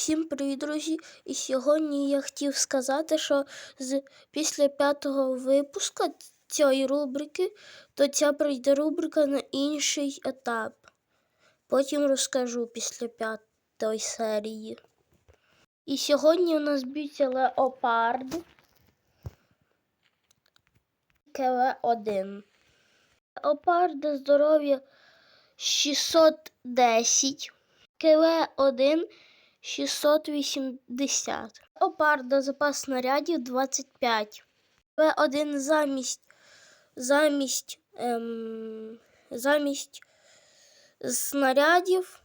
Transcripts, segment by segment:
Всім привіт, друзі! І сьогодні я хотів сказати, що з, після п'ятого випуска цієї рубрики, то ця прийде рубрика на інший етап. Потім розкажу після п'ятої серії. І сьогодні у нас б'ється леопард КВ1. Леопарда здоров'я 610. КВ1 680. Леопарда запас снарядів 25. КВ1 замість замість, ем, замість снарядів.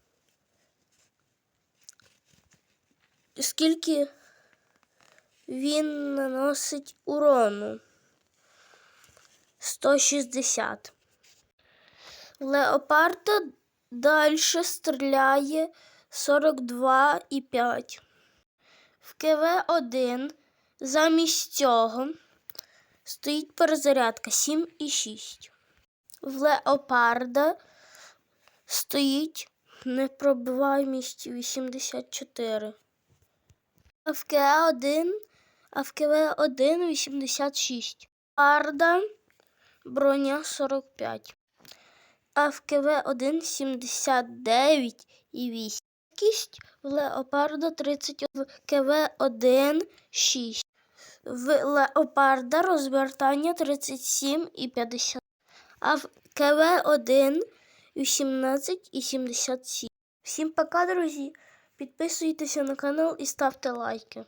Скільки він наносить урону? 160. Леопарда далі стріляє 42,5. В КВ1 замість цього стоїть перезарядка 7,6. В Леопарда стоїть непробиваємість 84. А в КВ1, а в КВ1 86. Арда броня 45 а в КВ-1 79 і 8. Кість в Леопарда 30, в КВ-1 6. В Леопарда розвертання 37 і 50, а в КВ-1 18 і 77. Всім пока, друзі! Підписуйтеся на канал і ставте лайки.